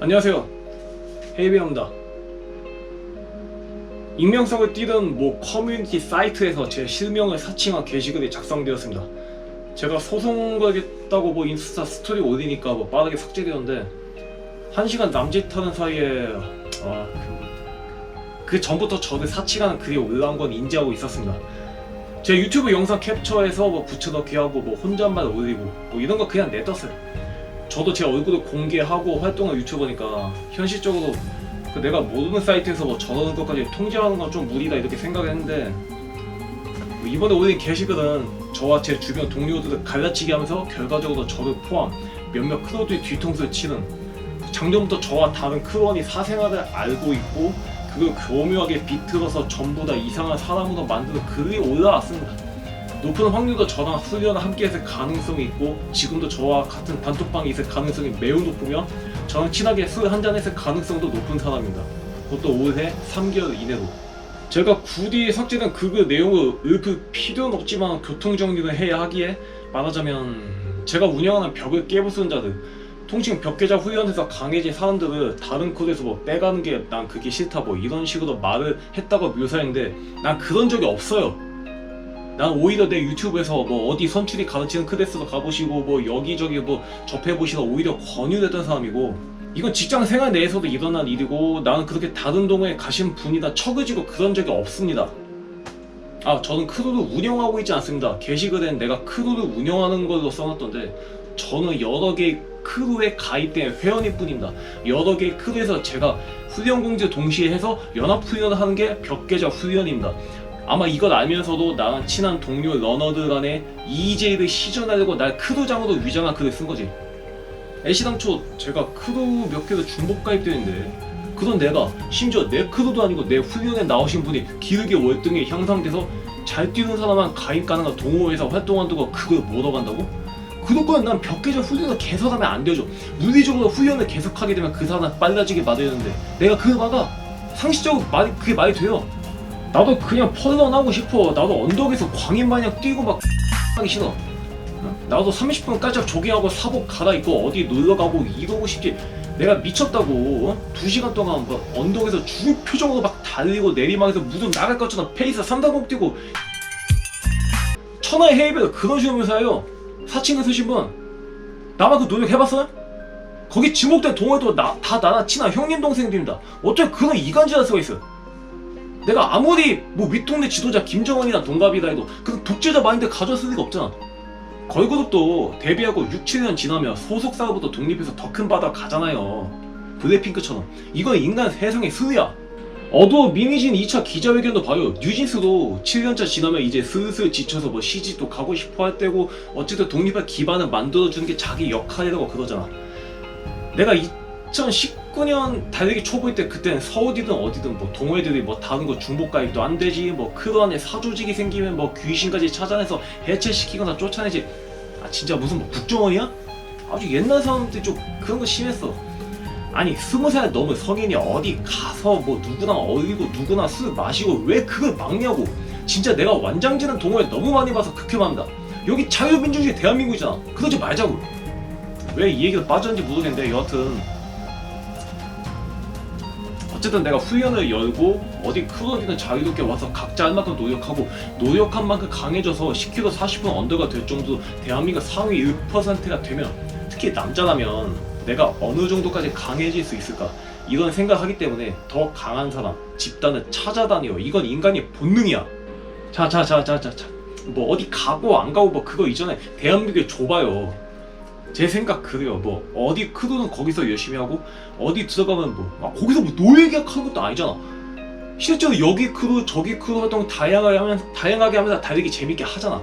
안녕하세요. 헤이비입니다. 익명성을 띠는 뭐 커뮤니티 사이트에서 제 실명을 사칭한 게시글이 작성되었습니다. 제가 소송 걸겠다고 뭐 인스타 스토리 올리니까 뭐 빠르게 삭제되었는데 한 시간 남짓하는 사이에 아, 그, 그 전부터 저를 사칭하는 글이 올라온 건 인지하고 있었습니다. 제 유튜브 영상 캡처해서 뭐 붙여넣기 하고 뭐 혼잣말 올리고 뭐 이런 거 그냥 내떴어요. 저도 제 얼굴을 공개하고 활동한 유튜버니까 현실적으로 그 내가 모르는 사이트에서 뭐 저러는 것까지 통제하는 건 좀 무리다 이렇게 생각했는데 뭐 이번에 올린 게시글은 저와 제 주변 동료들을 갈라치기 하면서 결과적으로 저를 포함 몇몇 크루들이 뒤통수를 치는 작년부터 저와 다른 크루원이 사생활을 알고 있고 그걸 교묘하게 비틀어서 전부 다 이상한 사람으로 만드는 글이 올라왔습니다. 높은 확률로 저랑 훈련을 함께 했을 가능성이 있고 지금도 저와 같은 단톡방에 있을 가능성이 매우 높으며 저랑 친하게 술 한잔 했을 가능성도 높은 사람입니다. 그것도 올해 3개월 이내로. 제가 굳이 삭제된 그글 내용을 읊을 필요는 없지만 교통정리를 해야 하기에 말하자면 제가 운영하는 벽을 깨부수는 자들 통칭 벽계자 훈련에서 강해진 사람들을 다른 코드에서 뭐 빼가는 게 난 그게 싫다 뭐 이런 식으로 말을 했다고 묘사했는데 난 그런 적이 없어요. 난 오히려 내 유튜브에서 뭐 어디 선출이 가르치는 클래스도 가보시고 뭐 여기저기 뭐 접해보시라 오히려 권유됐던 사람이고 이건 직장 생활 내에서도 일어난 일이고 나는 그렇게 다른 동호회 가신 분이나 처그지고 그런 적이 없습니다. 아 저는 크루를 운영하고 있지 않습니다. 게시글엔 내가 크루를 운영하는 걸로 써놨던데 저는 여러 개의 크루에 가입된 회원일 뿐입니다. 여러 개의 크루에서 제가 훈련 공지 동시에 해서 연합 훈련을 하는 게 벽계자 훈련입니다. 아마 이걸 알면서도 나랑 친한 동료 러너들 간에 EJ를 시전하려고 날 크루장으로 위장한 글을 쓴 거지. 애시 당초 제가 크루 몇 개로 중복 가입되어 있는데 그런 내가 심지어 내 크루도 아니고 내 훈련에 나오신 분이 길게 월등히 향상돼서 잘 뛰는 사람만 가입 가능한 동호회에서 활동한다고 그걸 못 얻어간다고? 그렇거든 난 벽계절 훈련을 계속하면 안 되죠 물리적으로 훈련을 계속하게 되면 그 사람은 빨라지게 만드는데 내가 그걸 막아 상식적으로 말이 그게 말이 돼요 나도 그냥 펄런하고 싶어. 나도 언덕에서 광인 마냥 뛰고 막 하기 싫어. 어? 나도 30분까지 조깅하고 사복 갈아입고 어디 놀러 가고 이러고 싶지. 내가 미쳤다고. 어? 2시간 동안 뭐 언덕에서 죽을 표정으로 막 달리고 내리막에서 무슨 나갈 것처럼 페이스 3단봉 뛰고. 천하의 헤이베도 그런 식으로 묘사해요. 사칭을 쓰신 분. 나만 그 노력 해봤어요? 거기 지목된 동호회도 나, 다 나랑 친한 형님 동생들입니다. 어떻게 그런 이간질할 수가 있어요 내가 아무리 뭐 윗동네 지도자 김정은이랑 동갑이다 해도 그런 독재자 마인드 가져쓸 리가 없잖아 걸그룹도 데뷔하고 6, 7년 지나면 소속사로부터 독립해서 더 큰 바다 가잖아요. 블랙핑크처럼. 이건 인간 세상의 수야. 어두워 미미진 2차 기자회견도 봐요. 뉴진스도 7년차 지나면 이제 슬슬 지쳐서 뭐 시집도 가고 싶어 할 때고 어쨌든 독립할 기반을 만들어주는 게 자기 역할이라고 그러잖아. 내가 2019년 달리기 초보일 때 그때는 서울이든 어디든 뭐 동호회들이 뭐 다른 거 중복 가입도 안 되지 뭐 크루 안에 사조직이 생기면 뭐 귀신까지 찾아내서 해체시키거나 쫓아내지. 아 진짜 무슨 뭐 국정원이야? 아주 옛날 사람들 좀 그런 거 심했어. 아니 스무 살 넘은 성인이 어디 가서 뭐 누구랑 어울리고 누구나 술 마시고 왜 그걸 막냐고. 진짜 내가 완장지는 동호회 너무 많이 봐서 극혐합니다. 여기 자유민주주의 대한민국이잖아. 그러지 말자고. 왜 이 얘기가 빠졌는지 모르겠는데 여하튼 어쨌든 내가 훈련을 열고 어디 크루어디는 자유롭게 와서 각자 할 만큼 노력하고 노력한 만큼 강해져서 10km 40분 언더가 될 정도 대한민국 상위 1%가 되면 특히 남자라면 내가 어느 정도까지 강해질 수 있을까? 이런 생각하기 때문에 더 강한 사람 집단을 찾아다녀. 이건 인간의 본능이야. 자자자자자자. 뭐 어디 가고 안 가고 뭐 그거 이전에 대한민국이 좁아요 제 생각 그래요. 뭐 어디 크루는 거기서 열심히 하고 어디 들어가면 뭐 아, 거기서 뭐 노예 계약 하는 것도 아니잖아. 실제로 여기 크루 저기 크루 활동 다양하게 하면 다양하게 하면서 달리기 재밌게 하잖아.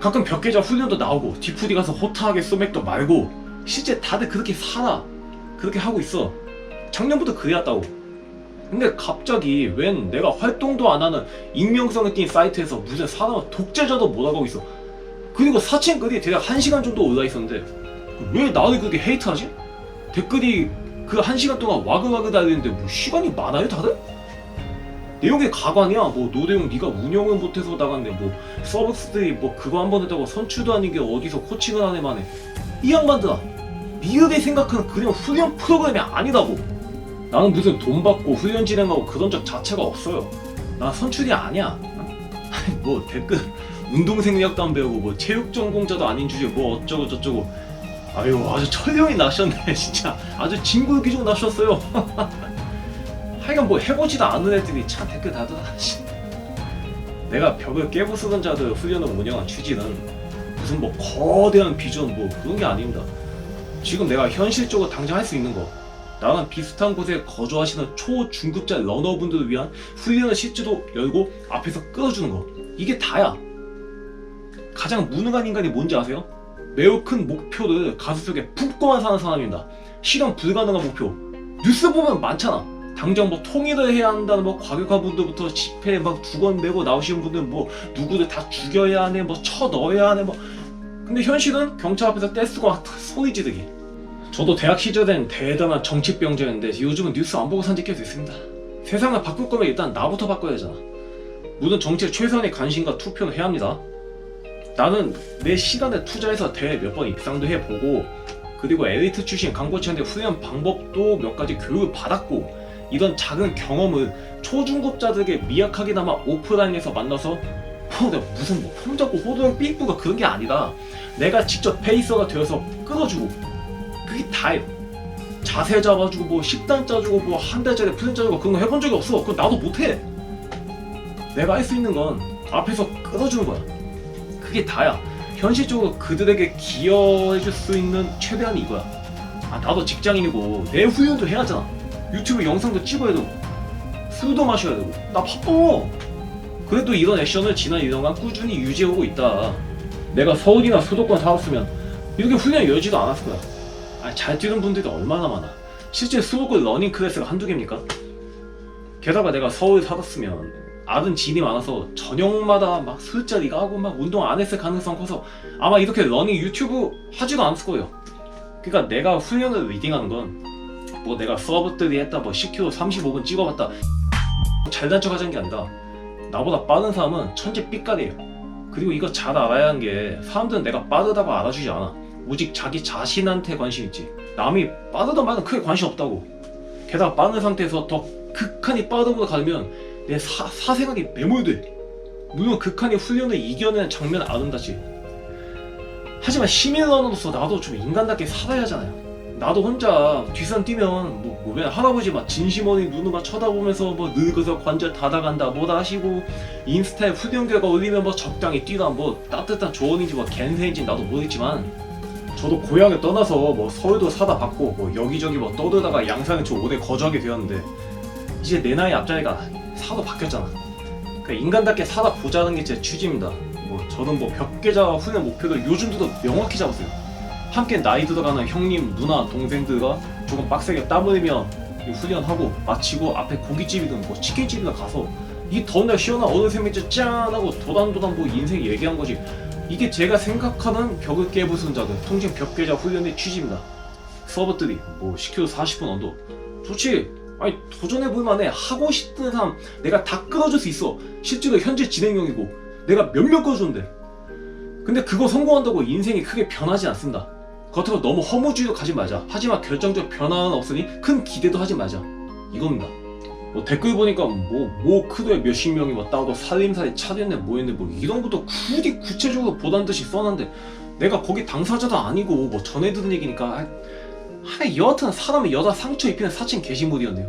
가끔 벽계자 훈련도 나오고 디프디 가서 호타하게 소맥도 말고 실제 다들 그렇게 살아. 그렇게 하고 있어. 작년부터 그래왔다고. 근데 갑자기 웬 내가 활동도 안 하는 익명성을 띈 사이트에서 무슨 사람을 독재자도 못하고 있어. 그리고 사칭 글이 대략 1시간 정도 올라 있었는데 왜 나를 그렇게 헤이트하지? 댓글이 그 1시간 동안 와글와글 달리는데 뭐 시간이 많아요 다들? 내용이 가관이야. 뭐 노대용 네가 운영을 못해서 나갔네. 뭐 서비스들이 뭐 그거 한 번 했다고 선출도 아닌 게 어디서 코칭을 하네 만에 이 양반들아 니들이 생각하는 그냥 훈련 프로그램이 아니라고. 나는 무슨 돈 받고 훈련 진행하고 그런 적 자체가 없어요. 나 선출이 아니야. 아니 뭐 댓글 운동 생리학도 안 배우고 뭐 체육 전공자도 아닌 주제 뭐 어쩌고 저쩌고. 아유 아주 철령이 나셨네 진짜. 아주 진골기종 나셨어요. 하여간 뭐 해보지도 않은 애들이 참 댓글 다더라 씨. 내가 벽을 깨부수던 자들 훈련을 운영한 취지는 무슨 뭐 거대한 비전 뭐 그런 게 아닙니다. 지금 내가 현실적으로 당장 할 수 있는 거 나랑 비슷한 곳에 거주하시는 초중급자 러너분들을 위한 훈련의 시트도 열고 앞에서 끌어주는 거 이게 다야 가장 무능한 인간이 뭔지 아세요? 매우 큰 목표를 가슴 속에 품고만 사는 사람입니다. 실현 불가능한 목표. 뉴스 보면 많잖아. 당장 뭐 통일을 해야 한다는 뭐 과격한 분들부터 집회에 막 두건 내고 나오시는 분들 뭐 누구를 다 죽여야 하네 뭐 쳐 넣어야 하네 뭐. 근데 현실은 경찰 앞에서 떼쓰고 막 소리 지르기. 저도 대학 시절엔 대단한 정치병자였는데 요즘은 뉴스 안 보고 산지 꽤 됐습니다. 세상을 바꿀 거면 일단 나부터 바꿔야 하잖아. 모든 정치에 최선의 관심과 투표는 해야 합니다 나는 내 시간을 투자해서 대회 몇 번 입상도 해보고 그리고 엘리트 출신 강고치한테 훈련 방법도 몇 가지 교육을 받았고 이런 작은 경험을 초중급자들에게 미약하게나마 오프라인에서 만나서 어, 내가 무슨 뭐 폼 잡고 호도형 삐꾸가 그런 게 아니라 내가 직접 페이서가 되어서 끌어주고 그게 다예요. 자세 잡아주고 뭐 식단 짜주고 뭐 한 달짜리 플랜 짜주고 그런 거 해본 적이 없어. 그건 나도 못해. 내가 할 수 있는 건 앞에서 끌어주는 거야 그게 다야. 현실적으로 그들에게 기여해줄 수 있는 최대한이 이거야. 아 나도 직장인이고 내 훈련도 해야 하잖아. 유튜브 영상도 찍어야 되고 술도 마셔야 되고. 나 바빠. 그래도 이런 액션을 지난 2년간 꾸준히 유지하고 있다. 내가 서울이나 수도권 살았으면 이렇게 훈련이 열지도 않았을 거야. 아, 잘 뛰는 분들이 얼마나 많아. 실제 수도권 러닝 클래스가 한두 개입니까? 게다가 내가 서울 살았으면 아는 지인이 많아서 저녁마다 막 술자리가 하고 막 운동 안 했을 가능성 커서 아마 이렇게 러닝 유튜브 하지도 않았을 거예요. 그러니까 내가 훈련을 리딩하는 건 뭐 내가 서브들이 했다 뭐 10km 35분 찍어봤다. 잘난 척 하자는 게 아니라 나보다 빠른 사람은 천재 삐까리예요. 그리고 이거 잘 알아야 하는 게 사람들은 내가 빠르다고 알아주지 않아. 오직 자기 자신한테 관심 있지. 남이 빠르다 말은 크게 관심 없다고. 게다가 빠른 상태에서 더 극한이 빠르고 가면 내 사, 사생활이 매몰돼. 물론 극한의 훈련을 이겨내는 장면은 아름답지. 하지만 시민러너로서 나도 좀 인간답게 살아야 하잖아요. 나도 혼자 뒷산 뛰면 뭐, 뭐 할아버지 막 진심 어린 눈으로 쳐다보면서 뭐 늙어서 관절 닫아간다 뭐다 하시고 인스타에 훈련 결과 올리면 뭐 적당히 뛰다 뭐 따뜻한 조언인지 뭐 갠세인지 나도 모르겠지만 저도 고향을 떠나서 뭐 서울도 사다 받고 뭐 여기저기 뭐 떠들다가 양산에 저 오래 거주하게 되었는데 이제 내 나이 앞자리가 사도 바뀌었잖아. 그러니까 인간답게 살아 보자는 게 제 취지입니다. 뭐 저는 뭐 벽계자 훈련 목표를 요즘도 명확히 잡았어요. 함께 나이 들어가는 형님, 누나, 동생들과 조금 빡세게 땀 흘리며 이 훈련하고 마치고 앞에 고깃집이든 뭐 치킨집이나 가서 이 더운 날 시원한 얼음 생맥주 짠 하고 도단도단 뭐 인생 얘기한 거지. 이게 제가 생각하는 벽을 깨부수는 자들 통칭 벽계자 훈련의 취지입니다. 서버들이 뭐 10km 40분 언더 좋지 아니 도전해 볼 만해 하고 싶은 사람 내가 다 끌어줄 수 있어 실제로 현재 진행형이고 내가 몇몇 끌어주는데 근데 그거 성공한다고 인생이 크게 변하지 않습니다 겉으로 너무 허무주의도 가지 말자. 하지만 결정적 변화는 없으니 큰 기대도 하지 말자. 이겁니다. 뭐 댓글 보니까 뭐, 뭐 크도에 몇십 명이 뭐 따도 살림살이 차렸네 뭐했네 뭐 이런 것도 굳이 구체적으로 보단 듯이 써놨는데 내가 거기 당사자도 아니고 뭐 전해 들은 얘기니까 하 여하튼 사람의 여자 상처 입히는 사칭 게시물이었네요.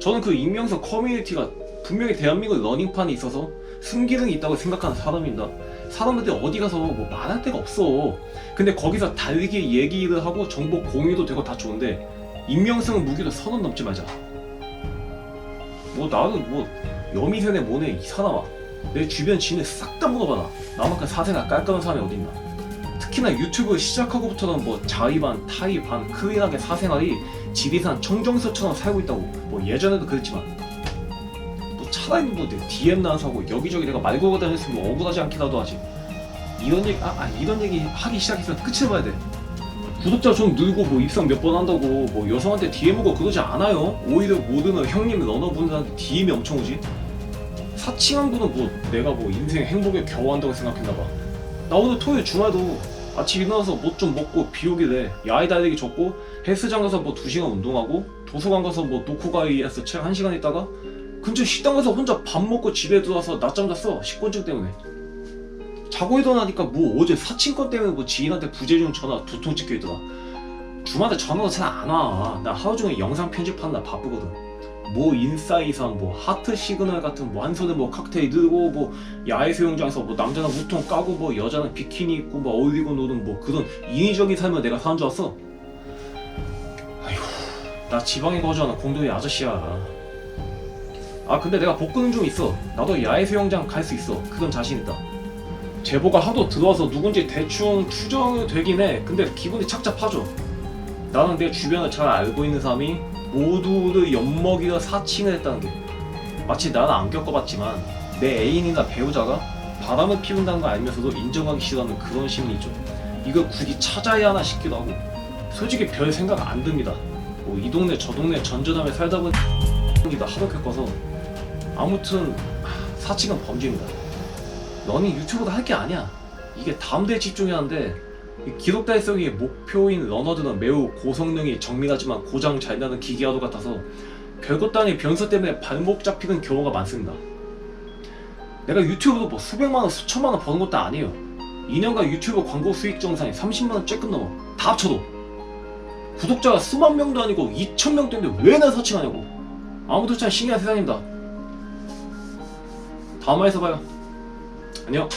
저는 그 익명성 커뮤니티가 분명히 대한민국 러닝판에 있어서 숨기능이 있다고 생각하는 사람입니다. 사람들이 어디 가서 뭐 말할 데가 없어. 근데 거기서 달리기 얘기를 하고 정보 공유도 되고 다 좋은데 익명성 무기로 선언 넘지 말자. 뭐 나는 뭐 여미새네 뭐네 이 사람아. 내 주변 지인을 싹 다 물어봐라. 나만큼 사세가 깔끔한 사람이 어딨나. 특히나 유튜브 시작하고부터는 뭐 자의반, 타의반, 클린하게 사생활이 지리산 청정서처럼 살고 있다고 뭐 예전에도 그랬지만 뭐 차라리 뭐 내 DM 하고 여기저기 내가 말 걸고 다녔으면 억울하지 않게라도 하지. 이런 얘기 아, 아 이런 얘기 하기 시작했으면 끝을 봐야 돼. 구독자 좀 늘고 뭐 입상 몇 번 한다고 뭐 여성한테 DM 오고 그러지 않아요? 오히려 모르는 형님 러너분들한테 DM이 엄청 오지. 사칭한 분은 뭐 내가 뭐 인생 행복에 겨워한다고 생각했나봐. 나 오늘 토요일 주말도 아침 일어나서 뭐 좀 먹고 비오길래 야외 달리기 줬고 헬스장 가서 뭐 2시간 운동하고 도서관 가서 뭐 노코가이에서 책 1시간 있다가 근처 식당 가서 혼자 밥 먹고 집에 들어와서 낮잠 잤어 식곤증 때문에 자고 일어나니까 뭐 어제 사칭권 때문에 뭐 지인한테 부재중 전화 두통 찍혀 있더라 주말에 전화가 잘안 와. 나 하루 종일 영상 편집하느라 바쁘거든. 뭐 인사이상 뭐 하트 시그널 같은 손에 뭐 칵테일 들고 뭐 야외 수영장에서 뭐 남자는 우통 까고 뭐 여자는 비키니 입고 뭐 어울리고 노는 뭐 그런 인위적인 삶을 내가 사는 줄 알았어. 아휴, 나 지방에 거주하는 공도의 아저씨야. 아 근데 내가 복근 좀 있어. 나도 야외 수영장 갈 수 있어. 그건 자신 있다. 제보가 하도 들어와서 누군지 대충 추정이 되긴 해. 근데 기분이 착잡하죠. 나는 내 주변을 잘 알고 있는 사람이 모두를 엿먹이려 사칭을 했다는 게 마치 나는 안 겪어봤지만 내 애인이나 배우자가 바람을 피운다는 걸 알면서도 인정하기 싫어하는 그런 심리죠. 이걸 굳이 찾아야 하나 싶기도 하고 솔직히 별 생각 안 듭니다. 뭐 이 동네 저 동네 전전함에 살다 보니 도 하도 겪어서 아무튼 사칭은 범죄입니다. 너는 유튜브도 할 게 아니야. 이게 다음 대에 집중해야 하는데 이 기록 달성이 목표인 러너들은 매우 고성능이 정밀하지만 고장 잘 나는 기계와도 같아서 별것도 아닌 변수 때문에 발목 잡히는 경우가 많습니다. 내가 유튜브도 뭐 수백만 원, 수천만 원 버는 것도 아니에요. 2년간 유튜브 광고 수익 정산이 30만 원 쬐끔 넘어. 다 합쳐도 구독자가 수만 명도 아니고 2천 명대인데 왜날 사칭하냐고. 아무도 참 신기한 세상입니다. 다음 화에서 봐요. 안녕.